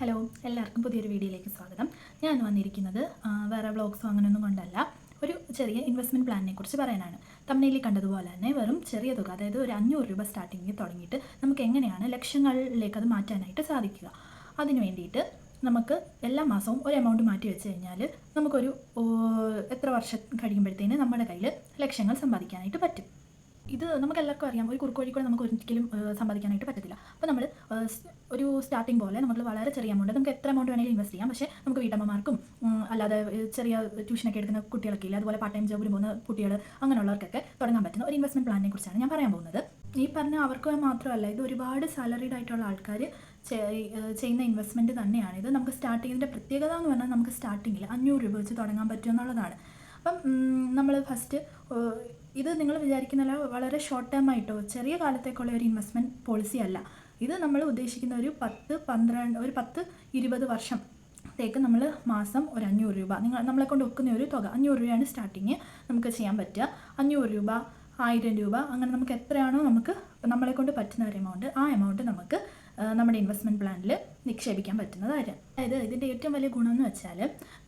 Hello എല്ലാവർക്കും പുതിയൊരു വീഡിയോയിലേക്ക് സ്വാഗതം. ഞാൻ വന്നിരിക്കുന്നത് വേറെ വ്ളോഗ്സോ അങ്ങനെയൊന്നും കൊണ്ടല്ല. ഒരു ചെറിയ ഇൻവെസ്റ്റ്മെന്റ് പ്ലാനിനെ കുറിച്ച് പറയാനാണ്. തമ്മിലേക്ക് കണ്ടതുപോലെ തന്നെ വെറും ചെറിയ തുക അതായത് ഒരു അഞ്ഞൂറ് രൂപ സ്റ്റാർട്ടിങ്ങിൽ തുടങ്ങിയിട്ട് നമുക്ക് എങ്ങനെയാണ് ലക്ഷങ്ങളിലേക്ക് അത് മാറ്റാനായിട്ട് സാധിക്കുക. അതിന് വേണ്ടിയിട്ട് നമുക്ക് എല്ലാ മാസവും ഒരു എമൗണ്ട് മാറ്റി വെച്ച് കഴിഞ്ഞാൽ നമുക്കൊരു എത്ര വർഷം കഴിയുമ്പോഴത്തേന് നമ്മുടെ കയ്യിൽ ലക്ഷങ്ങൾ സമ്പാദിക്കാനായിട്ട് പറ്റും. ഇത് നമുക്ക് എല്ലാവർക്കും അറിയാം. ഒരു കുറുക്കോഴി നമുക്ക് ഒരിക്കലും സമ്പാദിക്കാനായിട്ട് പറ്റത്തില്ല. അപ്പോൾ നമ്മൾ ഒരു സ്റ്റാർട്ടിംഗ് പോലെ നമ്മൾ വളരെ ചെറിയ എമൗണ്ട് നമുക്ക് എത്ര എമൗണ്ട് വേണമെങ്കിലും ഇൻവെസ്റ്റ് ചെയ്യാം. പക്ഷേ നമുക്ക് വീട്ടമ്മമാർക്കും അല്ലാതെ ചെറിയ ട്യൂഷനൊക്കെ എടുക്കുന്ന കുട്ടികളൊക്കെ ഇല്ല അതുപോലെ പാർട്ട് ടൈം ജോബിന് പോകുന്ന കുട്ടികൾ അങ്ങനെയുള്ളവർക്കൊക്കെ തുടങ്ങാൻ പറ്റുന്ന ഒരു ഇൻവെസ്റ്റ്മെന്റ് പ്ലാനിനെ കുറിച്ചാണ് ഞാൻ പറയാൻ പോകുന്നത്. ഈ പറഞ്ഞ അവർക്ക് മാത്രമല്ല ഇത് ഒരുപാട് സാലറീഡ് ആയിട്ടുള്ള ആൾക്കാർ ചെയ്യുന്ന ഇൻവെസ്റ്റ്മെന്റ് തന്നെയാണ്. ഇത് നമുക്ക് സ്റ്റാർട്ടിങ്ങിന്റെ പ്രത്യേകത എന്ന് പറഞ്ഞാൽ നമുക്ക് സ്റ്റാർട്ടിങ്ങിൽ അഞ്ഞൂറ് രൂപ വെച്ച് തുടങ്ങാൻ പറ്റും എന്നുള്ളതാണ്. അപ്പം നമ്മൾ ഫസ്റ്റ് ഇത് നിങ്ങൾ വിചാരിക്കുന്നല്ല വളരെ ഷോർട്ട് ടേം ആയിട്ടോ ചെറിയ കാലത്തേക്കുള്ള ഒരു ഇൻവെസ്റ്റ്മെന്റ് പോളിസി അല്ല. ഇത് നമ്മൾ ഉദ്ദേശിക്കുന്ന ഒരു പത്ത് പന്ത്രണ്ട് ഒരു പത്ത് ഇരുപത് വർഷം ത്തേക്ക് നമ്മൾ മാസം ഒരു അഞ്ഞൂറ് രൂപ. നിങ്ങൾ നമ്മളെ കൊണ്ട് ഒക്കുന്ന ഒരു തുക അഞ്ഞൂറ് രൂപയാണ് സ്റ്റാർട്ടിങ് നമുക്ക് ചെയ്യാൻ പറ്റുക. അഞ്ഞൂറ് രൂപ ആയിരം രൂപ അങ്ങനെ നമുക്ക് എത്രയാണോ നമുക്ക് നമ്മളെ കൊണ്ട് പറ്റുന്ന ഒരു എമൗണ്ട് ആ എമൗണ്ട് നമുക്ക് നമ്മുടെ ഇൻവെസ്റ്റ്മെന്റ് പ്ലാനിൽ നിക്ഷേപിക്കാൻ പറ്റുന്നതായിരുന്നു അതായത് ഇതിന്റെ ഏറ്റവും വലിയ ഗുണം എന്ന് വെച്ചാൽ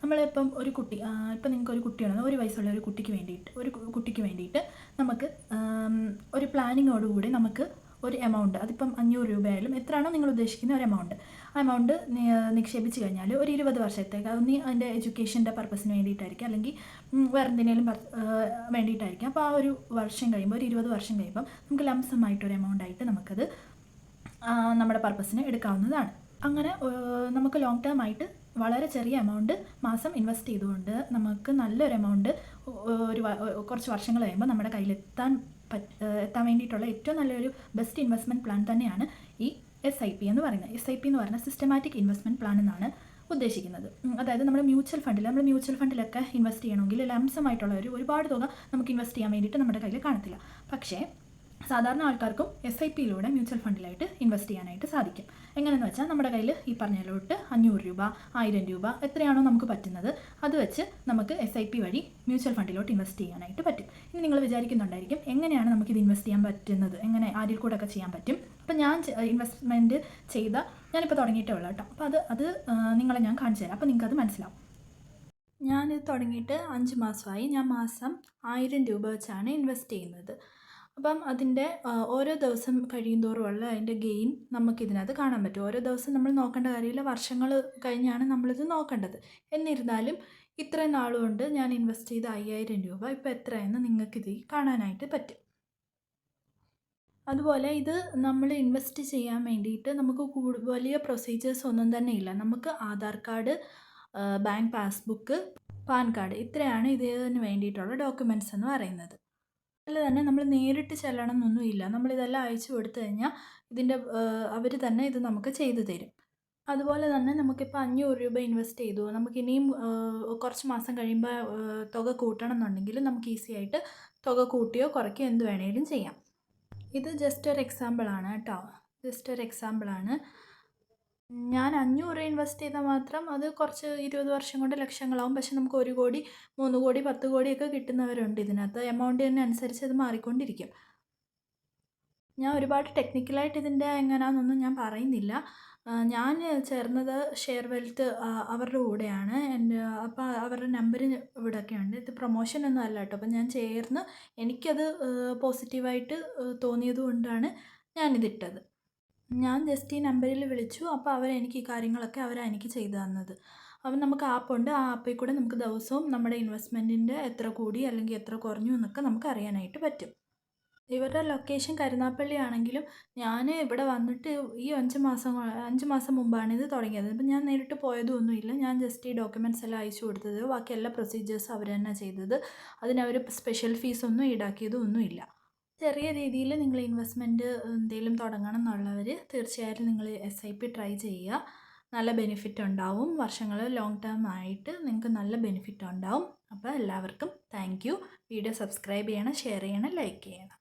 നമ്മളിപ്പം ഒരു കുട്ടി ഇപ്പം നിങ്ങൾക്ക് ഒരു കുട്ടിയാണ് ഒരു വയസ്സുള്ള ഒരു കുട്ടിക്ക് വേണ്ടിയിട്ട് ഒരു കുട്ടിക്ക് വേണ്ടിയിട്ട് നമുക്ക് ഒരു പ്ലാനിങ്ങോടുകൂടി നമുക്ക് ഒരു എമൗണ്ട് അതിപ്പം അഞ്ഞൂറ് രൂപയായാലും എത്രയാണോ നിങ്ങൾ ഉദ്ദേശിക്കുന്ന ഒരു എമൗണ്ട് ആ എമൗണ്ട് നിക്ഷേപിച്ച് കഴിഞ്ഞാൽ ഒരു ഇരുപത് വർഷത്തേക്ക് ഒന്നി അതിന്റെ എഡ്യൂക്കേഷന്റെ പർപ്പസിന് വേണ്ടിയിട്ടായിരിക്കും അല്ലെങ്കിൽ വേറെ എന്തിനേലും വേണ്ടിയിട്ടായിരിക്കും. അപ്പോൾ ആ ഒരു വർഷം കഴിയുമ്പോൾ ഒരു ഇരുപത് വർഷം കഴിയുമ്പം നമുക്ക് ലംസമായിട്ടൊരു എമൗണ്ട് ആയിട്ട് നമുക്കത് നമ്മുടെ പർപ്പസിന് എടുക്കാവുന്നതാണ്. അങ്ങനെ നമുക്ക് ലോങ് ടേം ആയിട്ട് വളരെ ചെറിയ എമൗണ്ട് മാസം ഇൻവെസ്റ്റ് ചെയ്തുകൊണ്ട് നമുക്ക് നല്ലൊരു എമൗണ്ട് ഒരു കുറച്ച് വർഷങ്ങൾ കഴിയുമ്പോൾ നമ്മുടെ കയ്യിലെത്താൻ എത്താൻ വേണ്ടിയിട്ടുള്ള ഏറ്റവും നല്ലൊരു ബെസ്റ്റ് ഇൻവെസ്റ്റ്മെന്റ് പ്ലാൻ തന്നെയാണ് ഈ എസ് ഐ പി എന്ന് പറയുന്നത്. എസ് ഐ പി എന്ന് പറഞ്ഞാൽ സിസ്റ്റമാറ്റിക് ഇൻവെസ്റ്റ്മെന്റ് പ്ലാൻ എന്നാണ് ഉദ്ദേശിക്കുന്നത്. അതായത് നമ്മൾ മ്യൂച്വൽ ഫണ്ടിൽ നമ്മൾ മ്യൂച്വൽ ഫണ്ടിലൊക്കെ ഇൻവെസ്റ്റ് ചെയ്യണമെങ്കിൽ ലംസമായിട്ടുള്ള ഒരു ഒരുപാട് തുക നമുക്ക് ഇൻവെസ്റ്റ് ചെയ്യാൻ വേണ്ടിയിട്ട് നമ്മുടെ കയ്യിൽ കാണത്തില്ല. പക്ഷേ സാധാരണ ആൾക്കാർക്കും എസ് ഐ പിയിലൂടെ മ്യൂച്വൽ ഫണ്ടിലായിട്ട് ഇൻവെസ്റ്റ് ചെയ്യാനായിട്ട് സാധിക്കും. എങ്ങനെയെന്ന് വെച്ചാൽ നമ്മുടെ കയ്യിൽ ഈ പറഞ്ഞതിലോട്ട് അഞ്ഞൂറ് രൂപ ആയിരം രൂപ എത്രയാണോ നമുക്ക് പറ്റുന്നത് അത് വെച്ച് നമുക്ക് എസ് ഐ പി വഴി മ്യൂച്വൽ ഫണ്ടിലോട്ട് ഇൻവെസ്റ്റ് ചെയ്യാനായിട്ട് പറ്റും. ഇനി നിങ്ങൾ വിചാരിക്കുന്നുണ്ടായിരിക്കും എങ്ങനെയാണ് നമുക്കിത് ഇൻവെസ്റ്റ് ചെയ്യാൻ പറ്റുന്നത്? എങ്ങനെ ആരിൽ കൂടെ ഒക്കെ ചെയ്യാൻ പറ്റും? അപ്പോൾ ഞാൻ ഇൻവെസ്റ്റ്മെന്റ് ചെയ്ത ഞാനിപ്പോൾ തുടങ്ങിയിട്ടേ ഉള്ളൂ കേട്ടോ. അപ്പോൾ അത് അത് നിങ്ങളെ ഞാൻ കാണിച്ചു തരാം. അപ്പോൾ നിങ്ങൾക്കത് മനസ്സിലാവും. ഞാനിത് തുടങ്ങിയിട്ട് അഞ്ച് മാസമായി. ഞാൻ മാസം ആയിരം രൂപ വെച്ചാണ് ഇൻവെസ്റ്റ് ചെയ്യുന്നത്. അപ്പം അതിന്റെ ഓരോ ദിവസം കഴിയുന്തോറുമുള്ള അതിന്റെ ഗെയിൻ നമുക്കിതിനകത്ത് കാണാൻ പറ്റും. ഓരോ ദിവസം നമ്മൾ നോക്കേണ്ട കാര്യമില്ല. വർഷങ്ങൾ കഴിഞ്ഞാണ് നമ്മളിത് നോക്കേണ്ടത്. എന്നിരുന്നാലും ഇത്രയും നാളുകൊണ്ട് ഞാൻ ഇൻവെസ്റ്റ് ചെയ്ത അയ്യായിരം രൂപ ഇപ്പോൾ എത്രയെന്ന് നിങ്ങൾക്കിത് കാണാനായിട്ട് പറ്റും. അതുപോലെ ഇത് നമ്മൾ ഇൻവെസ്റ്റ് ചെയ്യാൻ വേണ്ടിയിട്ട് നമുക്ക് കൂടു വലിയ പ്രൊസീജിയേഴ്സ് ഒന്നും തന്നെ ഇല്ല. നമുക്ക് Aadhaar card bank passbook PAN card ഇത്രയാണ് ഇതിന് വേണ്ടിയിട്ടുള്ള ഡോക്യുമെന്റ്സ് എന്ന് പറയുന്നത്. അതുപോലെ തന്നെ നമ്മൾ നേരിട്ട് ചെല്ലണം എന്നൊന്നുമില്ല നമ്മളിതെല്ലാം അയച്ചു കൊടുത്തു കഴിഞ്ഞാൽ ഇതിന്റെ അവർ തന്നെ ഇത് നമുക്ക് ചെയ്തു തരും. അതുപോലെ തന്നെ നമുക്കിപ്പോൾ അഞ്ഞൂറ് രൂപ ഇൻവെസ്റ്റ് ചെയ്തു. നമുക്ക് ഇനിയും കുറച്ച് മാസം കഴിയുമ്പോൾ തുക കൂട്ടണം എന്നുണ്ടെങ്കിൽ നമുക്ക് ഈസി ആയിട്ട് തുക കൂട്ടിയോ കുറയ്ക്കോ എന്ത് വേണേലും ചെയ്യാം. ഇത് ജസ്റ്റ് ഒരു എക്സാമ്പിളാണ് കേട്ടോ. ജസ്റ്റ് ഒരു എക്സാമ്പിളാണ്. ഞാൻ അഞ്ഞൂറ് ഇൻവെസ്റ്റ് ചെയ്താൽ മാത്രം അത് കുറച്ച് ഇരുപത് വർഷം കൊണ്ട് ലക്ഷങ്ങളാവും. പക്ഷെ നമുക്ക് ഒരു കോടി മൂന്ന് കോടി പത്ത് കോടിയൊക്കെ കിട്ടുന്നവരുണ്ട് ഇതിനകത്ത്. എമൗണ്ട് തന്നെ അനുസരിച്ച് അത് മാറിക്കൊണ്ടിരിക്കും. ഞാൻ ഒരുപാട് ടെക്നിക്കലായിട്ട് ഇതിന്റെ എങ്ങനെയാണെന്നൊന്നും ഞാൻ പറയുന്നില്ല. ഞാൻ ചേർന്നത് ഷെയർ വെൽത്ത് അവരുടെ കൂടെയാണ്. എന്റെ അപ്പോൾ അവരുടെ നമ്പർ ഇവിടെയൊക്കെ ഉണ്ട് ഇത് പ്രൊമോഷൻ ഒന്നും അല്ല കേട്ടോ. അപ്പം ഞാൻ ചേർന്ന് എനിക്കത് പോസിറ്റീവായിട്ട് തോന്നിയത് കൊണ്ടാണ് ഞാനിതിട്ടത്. ഞാൻ ജസ്റ്റ് ഈ നമ്പറിൽ വിളിച്ചു. അപ്പോൾ അവരെനിക്ക് ഈ കാര്യങ്ങളൊക്കെ അവരാണ് എനിക്ക് ചെയ്തു തന്നത്. അപ്പം നമുക്ക് ആപ്പുണ്ട് ആ ആപ്പിൽ കൂടെ നമുക്ക് ദിവസവും നമ്മുടെ ഇൻവെസ്റ്റ്മെന്റിന്റെ എത്ര കൂടി അല്ലെങ്കിൽ എത്ര കുറഞ്ഞു എന്നൊക്കെ നമുക്ക് അറിയാനായിട്ട് പറ്റും. ഇവരുടെ ലൊക്കേഷൻ കരുനാപ്പള്ളി ആണെങ്കിലും ഞാൻ ഇവിടെ വന്നിട്ട് ഈ അഞ്ച് മാസം അഞ്ച് മാസം മുമ്പാണ് ഇത് തുടങ്ങിയത്. അപ്പം ഞാൻ നേരിട്ട് പോയതൊന്നുമില്ല ഞാൻ ജസ്റ്റ് ഈ ഡോക്യുമെന്റ്സ് എല്ലാം അയച്ചു കൊടുത്തത്. ബാക്കി എല്ലാ പ്രൊസീജിയേഴ്സും അവർ തന്നെ ചെയ്തത്. അതിനവർ സ്പെഷ്യൽ ഫീസൊന്നും ഈടാക്കിയതും ഒന്നുമില്ല ചെറിയ രീതിയിൽ നിങ്ങൾ ഇൻവെസ്റ്റ്മെന്റ് എന്തെങ്കിലും തുടങ്ങണം എന്നുള്ളവർ തീർച്ചയായിട്ടും നിങ്ങൾ എസ് ഐ പി ട്രൈ ചെയ്യുക. നല്ല ബെനിഫിറ്റ് ഉണ്ടാവും. വർഷങ്ങൾ ലോങ് ടേം ആയിട്ട് നിങ്ങൾക്ക് നല്ല ബെനിഫിറ്റ് ഉണ്ടാവും. അപ്പോൾ എല്ലാവർക്കും താങ്ക് വീഡിയോ സബ്സ്ക്രൈബ് ചെയ്യണം ഷെയർ ചെയ്യണം ലൈക്ക് ചെയ്യണം.